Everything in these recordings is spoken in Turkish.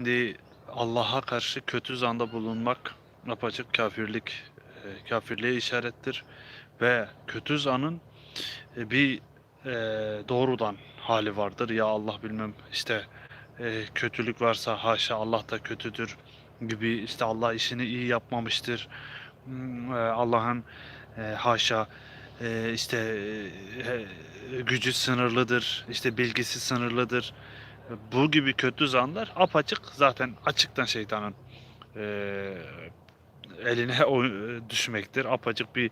Şimdi Allah'a karşı kötü zanda bulunmak apaçık kafirlik, e, kafirliğe işarettir ve kötü zanın e, bir e, doğrudan hali vardır. Ya Allah bilmem işte e, kötülük varsa haşa Allah da kötüdür gibi işte Allah işini iyi yapmamıştır. Hmm, Allah'ın haşa işte gücü sınırlıdır, işte bilgisi sınırlıdır. Bu gibi kötü zanlar apaçık zaten açıktan şeytanın eee, eline o düşmektir. Apaçık bir eee,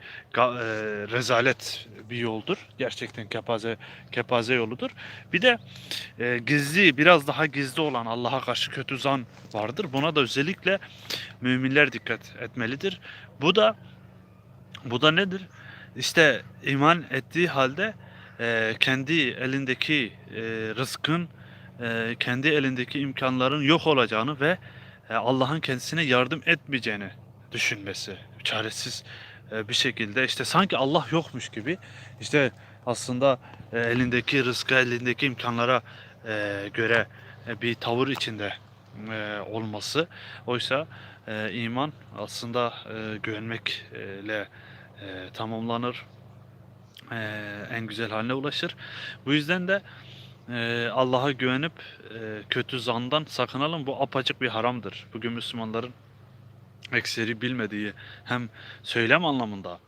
rezalet bir yoldur. Gerçekten kepaze kepaze yoludur. Bir de eee, gizli biraz daha gizli olan Allah'a karşı kötü zan vardır. Buna da özellikle müminler dikkat etmelidir. Bu da bu da nedir? İşte iman ettiği halde eee, kendi elindeki eee, rızkın eee, kendi elindeki imkanların yok olacağını ve e, Allah'ın kendisine yardım etmeyeceğini düşünmesi. Çaresiz e, bir şekilde işte sanki Allah yokmuş gibi işte aslında e, elindeki rızka, elindeki imkanlara e, göre e, bir tavır içinde e, olması. Oysa e, iman aslında e, güvenmekle e, tamamlanır. E, en güzel haline ulaşır. Bu yüzden de Eee, Allah'a güvenip eee, kötü zandan sakınalım. Bu apaçık bir haramdır. Bugün Müslümanların ekseri bilmediği hem söylem anlamında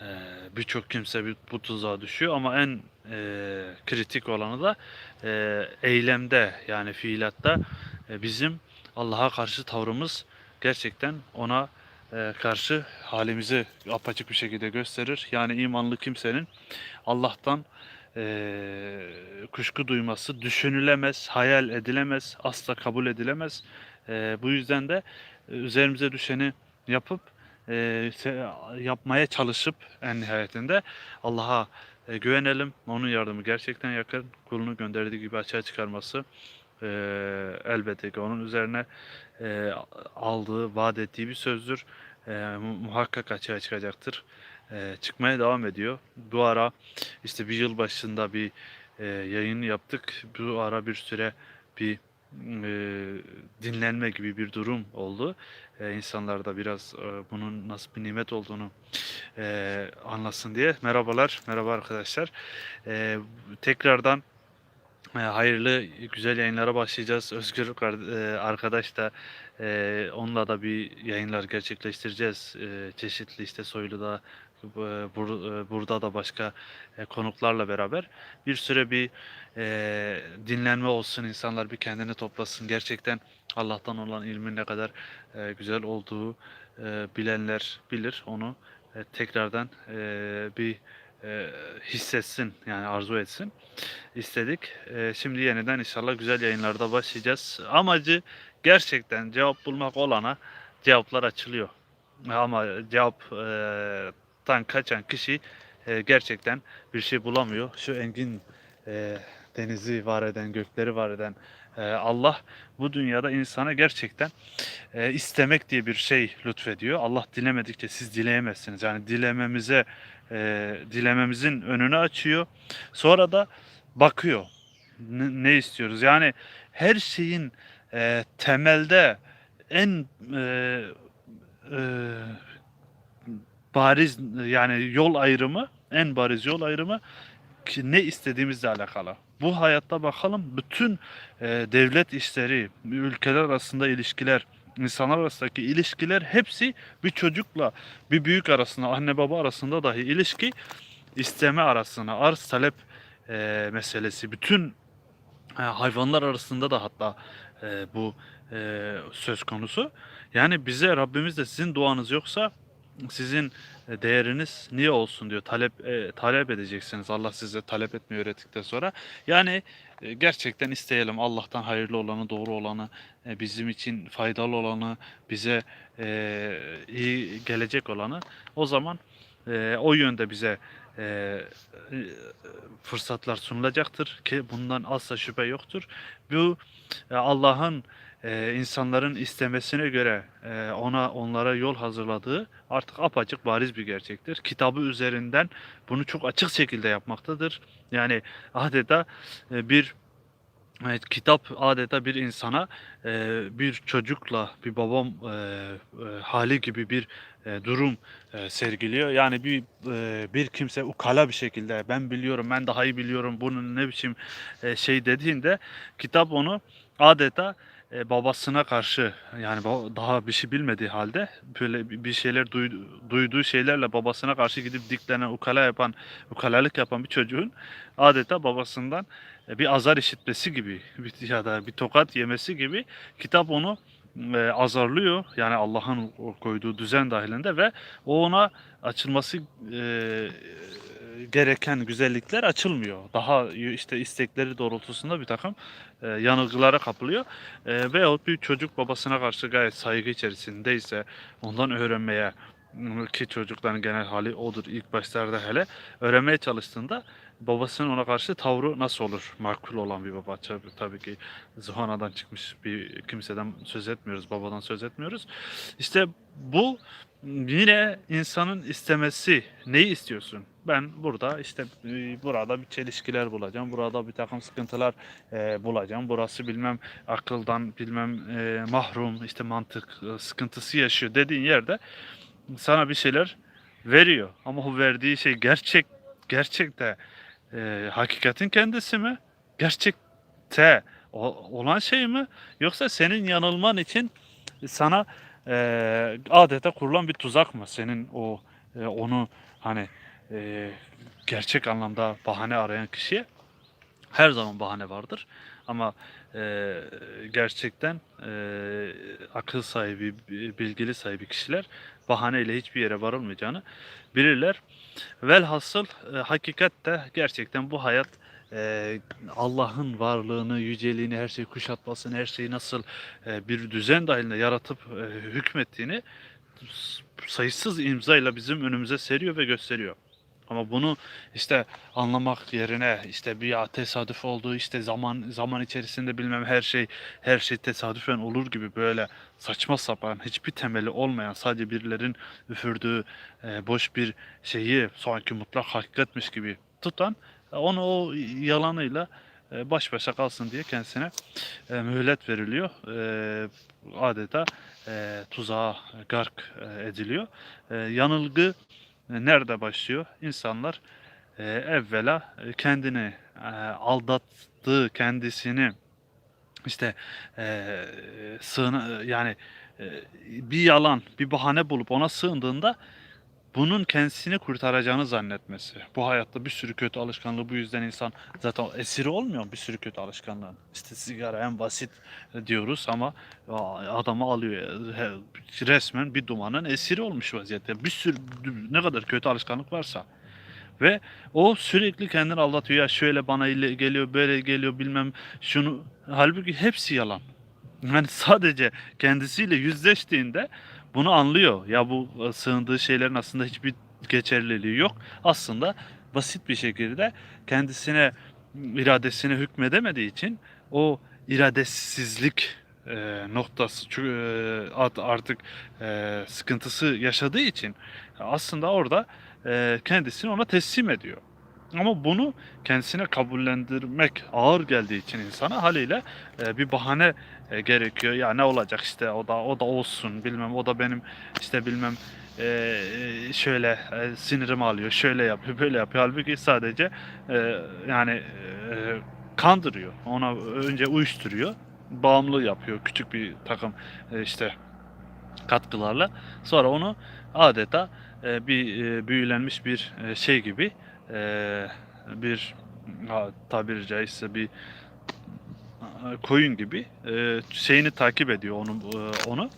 eee, birçok kimse bir- bu tuzağa düşüyor ama en eee, kritik olanı da eee, eylemde yani fiilatta e, bizim Allah'a karşı tavrımız gerçekten ona eee, karşı halimizi apaçık bir şekilde gösterir. Yani imanlı kimsenin Allah'tan eee, kuşku duyması düşünülemez, hayal edilemez, asla kabul edilemez. Eee, bu yüzden de e, üzerimize düşeni yapıp se- yapmaya çalışıp en nihayetinde Allah'a e, güvenelim. Onun yardımı gerçekten yakın. Kulunu gönderdiği gibi açığa çıkarması eee, elbette ki onun üzerine eee, aldığı, vaat ettiği bir sözdür. Mu- muhakkak açığa çıkacaktır. Eee, çıkmaya devam ediyor. Bu ara işte bir yıl başında bir e, yayın yaptık. Bu ara bir süre bir e, dinlenme gibi bir durum oldu. E, insanlar da biraz e, bunun nasıl bir nimet olduğunu e, anlasın diye. Merhabalar, merhaba arkadaşlar. E, tekrardan e, hayırlı, güzel yayınlara başlayacağız. Özgür e, arkadaş da e, onunla da bir yayınlar gerçekleştireceğiz. E, çeşitli işte Soylu'da, e, e, burada da başka e, konuklarla beraber bir süre bir e, dinlenme olsun. insanlar bir kendini toplasın. Gerçekten Allah'tan olan ilmin ne kadar e, güzel olduğu e, bilenler bilir. Onu e, tekrardan e, bir e, hissetsin yani arzu etsin istedik. Ee, şimdi yeniden inşallah güzel yayınlarda başlayacağız. Amacı gerçekten cevap bulmak olana cevaplar açılıyor. Ama cevaptan kaçan kişi e, gerçekten bir şey bulamıyor. Şu engin e, denizi var eden, gökleri var eden e, Allah bu dünyada insana gerçekten e, istemek diye bir şey lütfediyor. Allah dilemedikçe siz dileyemezsiniz. Yani dilememize e, dilememizin önünü açıyor. Sonra da bakıyor. Ne, ne istiyoruz? Yani her şeyin e, temelde en e, e, bariz yani yol ayrımı, en bariz yol ayrımı ki ne istediğimizle alakalı. Bu hayatta bakalım bütün e, devlet işleri, ülkeler arasında ilişkiler, insanlar arasındaki ilişkiler hepsi bir çocukla bir büyük arasında, anne baba arasında dahi ilişki isteme arasına, arz talep e, meselesi. Bütün e, hayvanlar arasında da hatta e, bu e, söz konusu. Yani bize Rabbimiz de sizin duanız yoksa sizin e, değeriniz niye olsun diyor. Talep e, talep edeceksiniz. Allah size talep etmeyi öğrettikten sonra. Yani e, gerçekten isteyelim Allah'tan hayırlı olanı, doğru olanı, e, bizim için faydalı olanı, bize e, iyi gelecek olanı. O zaman e, o yönde bize e, fırsatlar sunulacaktır ki bundan asla şüphe yoktur. Bu e, Allah'ın e, insanların istemesine göre e, ona onlara yol hazırladığı artık apaçık bariz bir gerçektir. Kitabı üzerinden bunu çok açık şekilde yapmaktadır. Yani adeta e, bir Evet, kitap adeta bir insana, eee, bir çocukla, bir babam, eee, eee, hâli gibi bir, eee, durum, eee, sergiliyor. Yani bir, eee, bir kimse ukala bir şekilde "Ben biliyorum, ben daha iyi biliyorum, bunun ne biçim, eee, şey" dediğinde kitap onu adeta, eee, babasına karşı yani daha bir şey bilmediği hâlde böyle bi bir şeyler duydu duyduğu şeylerle babasına karşı gidip diklenen, ukala yapan, ukalalık yapan bir çocuğun adeta babasından, bir azar işitmesi gibi bir ya da bir tokat yemesi gibi kitap onu, eee, azarlıyor. Yani Allah'ın koyduğu düzen dâhilinde ve o ona açılması, eee, gereken güzellikler açılmıyor. Daha, işte, istekleri doğrultusunda birtakım, eee, yanılgılara kapılıyor, eee, veyahut bir çocuk babasına karşı gayet saygı içerisindeyse ondan öğrenmeye, ki çocukların genel hâli odur ilk başlarda hele, öğrenmeye çalıştığında babasının ona karşı tavrı nasıl olur? Makbul olan bir baba tabii tabii ki zıvanadan çıkmış bir kimseden söz etmiyoruz, babadan söz etmiyoruz. İşte bu, yine insanın istemesi. Neyi istiyorsun? Ben burada, işte, eee, burada bir çelişkiler bulacağım, burada birtakım sıkıntılar, eee, bulacağım. Burası bilmem akıldan bilmem, eee, mahrum, işte, mantık, ııı, sıkıntısı yaşıyor dediğin yerde sana bir şeyler veriyor ama o verdiği şey gerçek gerçekte, eee, hakikatin kendisi mi? Gerçekte olan şey mi? Yoksa senin yanılman için sana, eee, adeta kurulan bir tuzak mı? Senin o, eee, onu, hani, eee, gerçek anlamda bahane arayan kişiye her zaman bahane vardır ama, eee, gerçekten, eee, akıl sahibi, bi bilgili sahibi kişiler bahaneyle hiçbir yere varılmayacağını bilirler. Velhasıl, eee, hakikat de gerçekten bu hayat, eee, Allah'ın varlığını, yüceliğini, her şeyi kuşatmasını, her şeyi nasıl, eee, bir düzen dâhilinde yaratıp, eee, hükmettiğini sayısız imzayla bizim önümüze seriyor ve gösteriyor. Ama bunu, işte, anlamak yerine, işte, bir ya tesadüf oldu, işte, zaman zaman içerisinde bilmem her şey her şey tesadüfen olur gibi böyle saçma sapan, hiçbir temeli olmayan, sadece birilerinin üfürdüğü, eee, boş bir şeyi sanki mutlak hakikatmiş gibi tutan, onu o yalanıyla, eee, baş başa kalsın diye kendisine, eee, mühlet veriliyor. Eee, adeta, eee, tuzağa gark, eee, ediliyor. Eee, yanılgı, nerede başlıyor? İnsanlar, eee, evvela, eee, kendini, eee, aldattığı, kendisini, işte, eee, sığına yani, eee, bir yalan, bir bahane bulup ona sığındığında bunun kendisini kurtaracağını zannetmesi. Bu hayatta bir sürü kötü alışkanlığı bu yüzden insan zaten esiri olmuyor mu bir sürü kötü alışkanlığın? İşte, sigara en basit, diyoruz ama adamı alıyor, resmen bir dumanın esiri olmuş vaziyette. Bir sürü ne kadar kötü alışkanlık varsa ve o sürekli kendini aldatıyor. Ya, şöyle bana geliyor, böyle geliyor, bilmem şunu hâlbuki hepsi yalan. Yani sadece kendisiyle yüzleştiğinde bunu anlıyor. Ya, bu, ııı, sığındığı şeylerin aslında hiçbir geçerliliği yok. Aslında basit bir şekilde kendisine, iradesine hükmedemediği için o iradesizlik, eee, noktası art artık, eee, sıkıntısı yaşadığı için aslında orada, eee, kendisini ona teslim ediyor. Ama bunu kendisine kabullendirmek ağır geldiği için insana hâliyle, eee, bir bahane, eee, gerekiyor. Ya, ne olacak, işte, o da o da olsun, bilmem o da benim, işte, bilmem, eee, şöyle, eee, sinirimi alıyor, şöyle yapıyor, böyle yapıyor. Hâlbuki sadece, eee, yani, eee, kandırıyor. Ona önce uyuşturuyor, bağımlı yapıyor küçük birtakım, eee, işte, katkılarla. Sonra onu adeta, eee, bir, eee, büyülenmiş bir, eee, şey gibi, eee, bir, tabiri caizse bir koyun gibi, eee, şeyini takip ediyor onun, ııı, onu.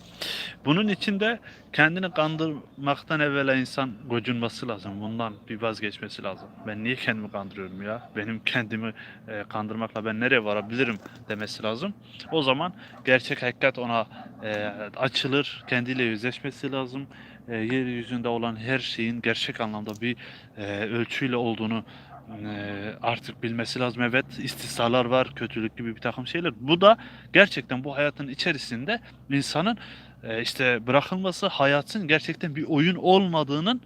Bunun için de kendini kandırmaktan evvela insan gocunması lazım. Bundan bir vazgeçmesi lazım. "Ben niye kendimi kandırıyorum ya? Benim kendimi, eee, kandırmakla ben nereye varabilirim?" demesi lazım. O zaman gerçek hakikat ona, eee, açılır, kendiyle yüzleşmesi lazım. Eee, yeryüzünde olan her şeyin gerçek anlamda bir, eee, ölçüyle olduğunu, eee, artık bilmesi lazım. Evet, istisnalar var, kötülük gibi birtakım şeyler. Bu da gerçekten bu hayatın içerisinde insanın, eee, işte, bırakılması, hayatın gerçekten bir oyun olmadığının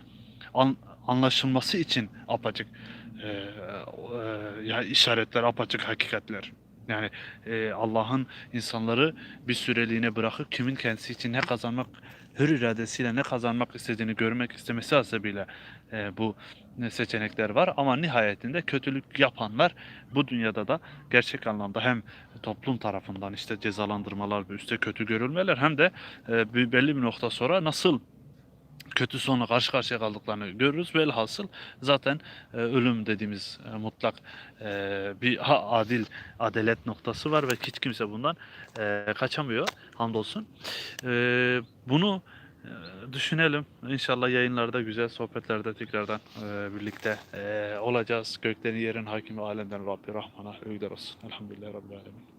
an anlaşılması için apaçık, o eee, ya işaretler, apaçık hakikatler. Yani e, Allah'ın insanları bir süreliğine bırakıp kimin kendisi için ne kazanmak, hür iradesiyle ne kazanmak istediğini görmek istemesi hasebiyle e, bu seçenekler var. Ama nihayetinde kötülük yapanlar bu dünyada da gerçek anlamda hem toplum tarafından işte cezalandırmalar üstte kötü görülmeler hem de e, belli bir nokta sonra nasıl kötü sonla karşı karşıya kaldıklarını görürüz. Velhasıl zaten e, ölüm dediğimiz e, mutlak e, bir ha, adil adalet noktası var ve hiç kimse bundan e, kaçamıyor hamdolsun. E, bunu e, düşünelim. İnşallah yayınlarda güzel sohbetlerde tekrardan e, birlikte e, olacağız. Göklerin yerin hakimi alemden Rabbi Rahman'a övgüler olsun. Elhamdülillah Rabbil Alemin.